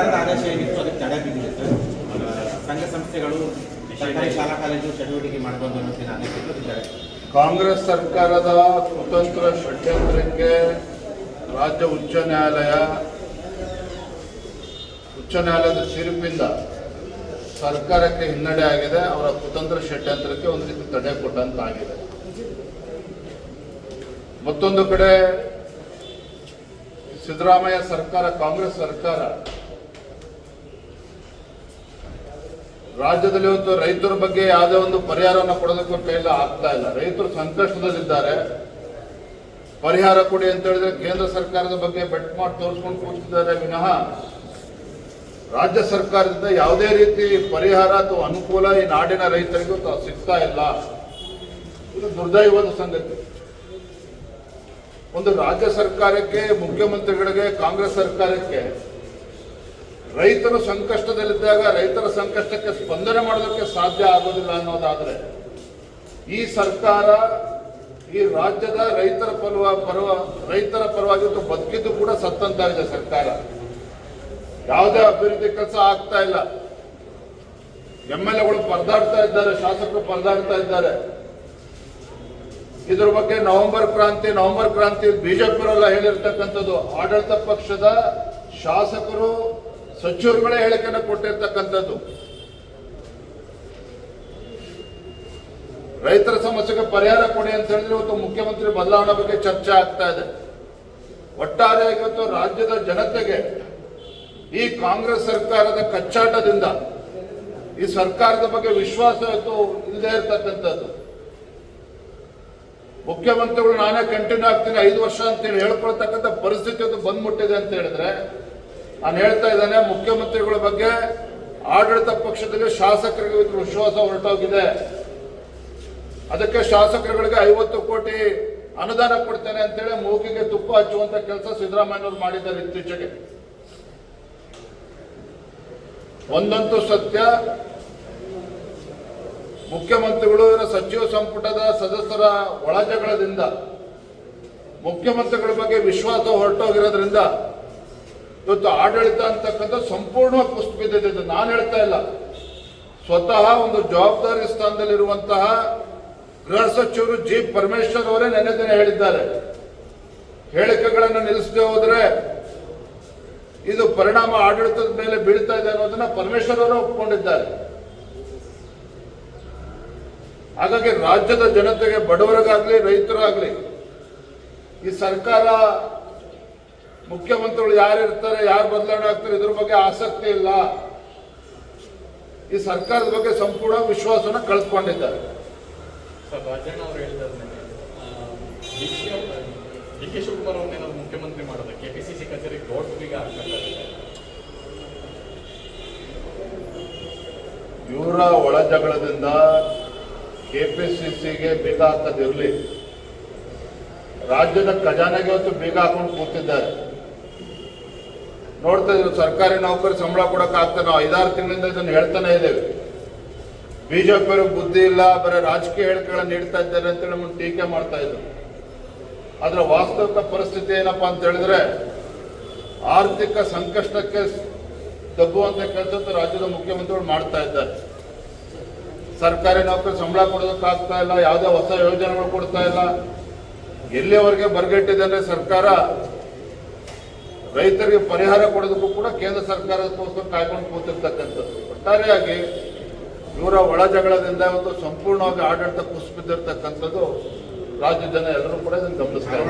ಸರ್ಕಾರದ ಆದೇಶ ಏನಿತ್ತು, ಅದಕ್ಕೆ ತಡೆ ಸಂಘ ಸಂಸ್ಥೆಗಳು ಸರ್ಕಾರಿ ಶಾಲಾ ಕಾಲೇಜು ಚಟುವಟಿಕೆ ಮಾಡಬಹುದು ಅನ್ನೋದಕ್ಕೆ ಆದೇಶ ಕಾಂಗ್ರೆಸ್ ಸರ್ಕಾರದ ಕುತಂತ್ರ ಷಡ್ಯಂತ್ರಕ್ಕೆ ರಾಜ್ಯ ಉಚ್ಚ ನ್ಯಾಯಾಲಯ, ಉಚ್ಚ ನ್ಯಾಯಾಲಯದ ತೀರ್ಪಿಂದ ಸರ್ಕಾರಕ್ಕೆ ಹಿನ್ನಡೆ ಆಗಿದೆ. ಅವರ ಕುತಂತ್ರ ಷಡ್ಯಂತ್ರಕ್ಕೆ ಒಂದು ರೀತಿ ತಡೆ ಕೊಟ್ಟಂತಾಗಿದೆ. ಮತ್ತೊಂದು ಕಡೆ ಸಿದ್ದರಾಮಯ್ಯ ಸರ್ಕಾರ, ಕಾಂಗ್ರೆಸ್ ಸರ್ಕಾರ ರಾಜ್ಯದಲ್ಲಿ ಇವತ್ತು ರೈತರ ಬಗ್ಗೆ ಯಾವುದೇ ಒಂದು ಪರಿಹಾರವನ್ನು ಕೊಡೋದಕ್ಕೂ ಕೈಲ ಆಗ್ತಾ ಇಲ್ಲ. ರೈತರು ಸಂಕಷ್ಟದಲ್ಲಿದ್ದಾರೆ. ಪರಿಹಾರ ಕೊಡಿ ಅಂತ ಹೇಳಿದ್ರೆ ಕೇಂದ್ರ ಸರ್ಕಾರದ ಬಗ್ಗೆ ಬೆಟ್ ಮಾಡಿ ತೋರಿಸ್ಕೊಂಡು ಕೂತಿದ್ದಾರೆ ವಿನಃ ರಾಜ್ಯ ಸರ್ಕಾರದಿಂದ ಯಾವುದೇ ರೀತಿ ಪರಿಹಾರ ಅಥವಾ ಅನುಕೂಲ ಈ ನಾಡಿನ ರೈತರಿಗೂ ಸಿಗ್ತಾ ಇಲ್ಲ. ಇದು ದುರ್ದೈವದ ಸಂಗತಿ. ಒಂದು ರಾಜ್ಯ ಸರ್ಕಾರಕ್ಕೆ, ಮುಖ್ಯಮಂತ್ರಿಗಳಿಗೆ, ಕಾಂಗ್ರೆಸ್ ಸರ್ಕಾರಕ್ಕೆ ರೈತರು ಸಂಕಷ್ಟದಲ್ಲಿದ್ದಾಗ ರೈತರ ಸಂಕಷ್ಟಕ್ಕೆ ಸ್ಪಂದನೆ ಮಾಡೋದಕ್ಕೆ ಸಾಧ್ಯ ಆಗೋದಿಲ್ಲ ಅನ್ನೋದಾದರೆ ಈ ಸರ್ಕಾರ, ಈ ರಾಜ್ಯದ ರೈತರ ಪರವ ಪರವ, ರೈತರ ಪರವಾಗಿ ಇವತ್ತು ಬದುಕಿದ್ದು ಕೂಡ ಸತ್ತಂತಾಗಿದೆ ಸರ್ಕಾರ. ಯಾವುದೇ ಅಭಿವೃದ್ಧಿ ಕೆಲಸ ಆಗ್ತಾ ಇಲ್ಲ. ಎಂ ಎಲ್ ಎಗಳು ಪರದಾಡ್ತಾ ಇದ್ದಾರೆ, ಶಾಸಕರು ಪರದಾಡ್ತಾ ಇದ್ದಾರೆ. ಇದ್ರ ಬಗ್ಗೆ ನವೆಂಬರ್ ಕ್ರಾಂತಿ ನವೆಂಬರ್ ಕ್ರಾಂತಿ ಬಿಜೆಪಿಯವರೆಲ್ಲ ಹೇಳಿರ್ತಕ್ಕಂಥದ್ದು ಆಡಳಿತ ಪಕ್ಷದ ಶಾಸಕರು ಸಚಿವರುಗಳೇ ಹೇಳಿಕೆಯನ್ನು ಕೊಟ್ಟಿರ್ತಕ್ಕಂಥದ್ದು. ರೈತರ ಸಮಸ್ಯೆಗೆ ಪರಿಹಾರ ಕೊಡಿ ಅಂತ ಹೇಳಿದ್ರೆ ಇವತ್ತು ಮುಖ್ಯಮಂತ್ರಿ ಬದಲಾವಣೆ ಬಗ್ಗೆ ಚರ್ಚೆ ಆಗ್ತಾ ಇದೆ. ಒಟ್ಟಾರೆ ಇವತ್ತು ರಾಜ್ಯದ ಜನತೆಗೆ ಈ ಕಾಂಗ್ರೆಸ್ ಸರ್ಕಾರದ ಕಚ್ಚಾಟದಿಂದ, ಈ ಸರ್ಕಾರದ ಬಗ್ಗೆ ವಿಶ್ವಾಸ ಇವತ್ತು ಇಲ್ಲದೆ ಇರತಕ್ಕಂಥದ್ದು. ಮುಖ್ಯಮಂತ್ರಿಗಳು ನಾನೇ ಕಂಟಿನ್ಯೂ ಆಗ್ತೀನಿ, ಐದು ವರ್ಷ ಅಂತೇಳಿ ಹೇಳ್ಕೊಳ್ತಕ್ಕಂಥ ಪರಿಸ್ಥಿತಿ ಅದು ಬಂದ್ಬಿಟ್ಟಿದೆ ಅಂತ ಹೇಳಿದ್ರೆ ನಾನು ಹೇಳ್ತಾ ಇದ್ದಾನೆ, ಮುಖ್ಯಮಂತ್ರಿಗಳ ಬಗ್ಗೆ ಆಡಳಿತ ಪಕ್ಷದಲ್ಲಿ ಶಾಸಕರಿಗೆ ವಿಶ್ವಾಸ ಹೊರಟೋಗಿದೆ. ಅದಕ್ಕೆ ಶಾಸಕರುಗಳಿಗೆ ಐವತ್ತು ಕೋಟಿ ಅನುದಾನ ಕೊಡ್ತೇನೆ ಅಂತೇಳಿ ಮೂಗಿಗೆ ತುಪ್ಪ ಹಚ್ಚುವಂತ ಕೆಲಸ ಸಿದ್ದರಾಮಯ್ಯನವರು ಮಾಡಿದ್ದಾರೆ ಇತ್ತೀಚೆಗೆ. ಒಂದಂತೂ ಸತ್ಯ, ಮುಖ್ಯಮಂತ್ರಿಗಳು ಇವರ ಸಚಿವ ಸಂಪುಟದ ಸದಸ್ಯರ ಒಳಜಗಳದಿಂದ, ಮುಖ್ಯಮಂತ್ರಿಗಳ ಬಗ್ಗೆ ವಿಶ್ವಾಸ ಹೊರಟೋಗಿರೋದ್ರಿಂದ ಇವತ್ತು ಆಡಳಿತ ಅಂತಕ್ಕಂಥ ಸಂಪೂರ್ಣವಾಗಿ ಪುಸ್ತಕದ ಬಿದ್ದಿದೆ ಇದು ನಾನು ಹೇಳ್ತಾ ಇಲ್ಲ. ಸ್ವತಃ ಒಂದು ಜವಾಬ್ದಾರಿ ಸ್ಥಾನದಲ್ಲಿರುವಂತಹ ಗೃಹ ಸಚಿವರು ಜಿ. ಪರಮೇಶ್ವರ್ ಅವರೇ ನೆನೆ ದಿನ ಹೇಳಿದ್ದಾರೆ. ಹೇಳಿಕೆಗಳನ್ನು ನಿಲ್ಲಿಸದೆ ಹೋದ್ರೆ ಇದು ಪರಿಣಾಮ ಆಡಳಿತದ ಮೇಲೆ ಬೀಳ್ತಾ ಇದೆ ಅನ್ನೋದನ್ನ ಪರಮೇಶ್ವರ್ ಅವರು ಒಪ್ಪಿಕೊಂಡಿದ್ದಾರೆ ಹಾಗಾಗಿ ರಾಜ್ಯದ ಜನತೆಗೆ ಬಡವರಿಗಾಗ್ಲಿ, ರೈತರಾಗ್ಲಿ, ಈ ಸರ್ಕಾರ ಮುಖ್ಯಮಂತ್ರಿಗಳು ಯಾರು ಇರ್ತಾರೆ ಯಾರು ಬದಲಾವಣೆ ಆಗ್ತಾರೆ ಇದ್ರ ಬಗ್ಗೆ ಆಸಕ್ತಿ ಇಲ್ಲ. ಈ ಸರ್ಕಾರದ ಬಗ್ಗೆ ಸಂಪೂರ್ಣ ವಿಶ್ವಾಸನ ಕಳೆದುಕೊಂಡಿದ್ದಾರೆ. ಇವರ ಒಳ ಜಗಳದಿಂದ ಹೇಳಿದ್ದಾರೆ ಡಿ ಕೆ ಶಿವಕುಮಾರ್ ಅವ್ರನ್ನೇನಾದ್ರು ಮುಖ್ಯಮಂತ್ರಿ ಮಾಡೋದಕ್ಕೆ ಕೆಪಿಸಿಸಿ ಕಚೇರಿಗೆ ದೊಡ್ಡ ಬೀಗ ಹಾಕಬೇಕಾಗಿದೆ. ಇವರ ಒಳ ಜಗಳದಿಂದ ಕೆಪಿಸಿಸಿಗೆ ಬೀಗ ಹಾಕದಿರಲಿ ರಾಜ್ಯದ ಖಜಾನೆಗೆ ಅಂತೂ ಬೀಗ ಹಾಕೊಂಡು ಕೂತಿದ್ದಾರೆ. ನೋಡ್ತಾ ಇದ್ರು, ಸರ್ಕಾರಿ ನೌಕರಿ ಸಂಬಳ ಕೊಡಕ್ ಆಗ್ತಾ ನಾವು ಐದಾರು ತಿಂಗಳಿಂದ ಇದನ್ನು ಹೇಳ್ತಾನೆ ಇದ್ದೇವೆ. ಬಿಜೆಪಿ ಬುದ್ಧಿ ಇಲ್ಲ, ಬರೀ ರಾಜಕೀಯ ಹೇಳಿಕೆಗಳನ್ನು ನೀಡ್ತಾ ಇದ್ದಾರೆ ಅಂತೇಳಿ ನಮ್ಮನ್ನು ಟೀಕೆ ಮಾಡ್ತಾ ಇದ್ರು. ಅದರ ವಾಸ್ತವಿಕ ಪರಿಸ್ಥಿತಿ ಏನಪ್ಪಾ ಅಂತ ಹೇಳಿದ್ರೆ, ಆರ್ಥಿಕ ಸಂಕಷ್ಟಕ್ಕೆ ತಗ್ಗುವಂತ ಕೆಲಸ ರಾಜ್ಯದ ಮುಖ್ಯಮಂತ್ರಿಗಳು ಮಾಡ್ತಾ ಇದ್ದಾರೆ. ಸರ್ಕಾರಿ ನೌಕರಿ ಸಂಬಳ ಕೊಡೋದಕ್ಕಾಗ್ತಾ ಇಲ್ಲ, ಯಾವುದೇ ಹೊಸ ಯೋಜನೆಗಳು ಕೊಡ್ತಾ ಇಲ್ಲ. ಎಲ್ಲಿಯವರೆಗೆ ಬರಗಟ್ಟಿದೆ ಅಂದ್ರೆ ಸರ್ಕಾರ ರೈತರಿಗೆ ಪರಿಹಾರ ಕೊಡೋದಕ್ಕೂ ಕೂಡ ಕೇಂದ್ರ ಸರ್ಕಾರದಕ್ಕೋಸ್ಕರ ಕಾಯ್ಕೊಂಡು ಕೂತಿರ್ತಕ್ಕಂಥದ್ದು. ಒಟ್ಟಾರೆಯಾಗಿ ಇವರ ಒಳ ಜಗಳದಿಂದ ಇವತ್ತು ಸಂಪೂರ್ಣವಾಗಿ ಆಡಳಿತ ಕುಸಿಬಿದ್ದಿರ್ತಕ್ಕಂಥದ್ದು ರಾಜ್ಯದ ಜನ ಎಲ್ಲರೂ ಕೂಡ ಇದನ್ನು ಗಮನಿಸ್ತಾರೆ.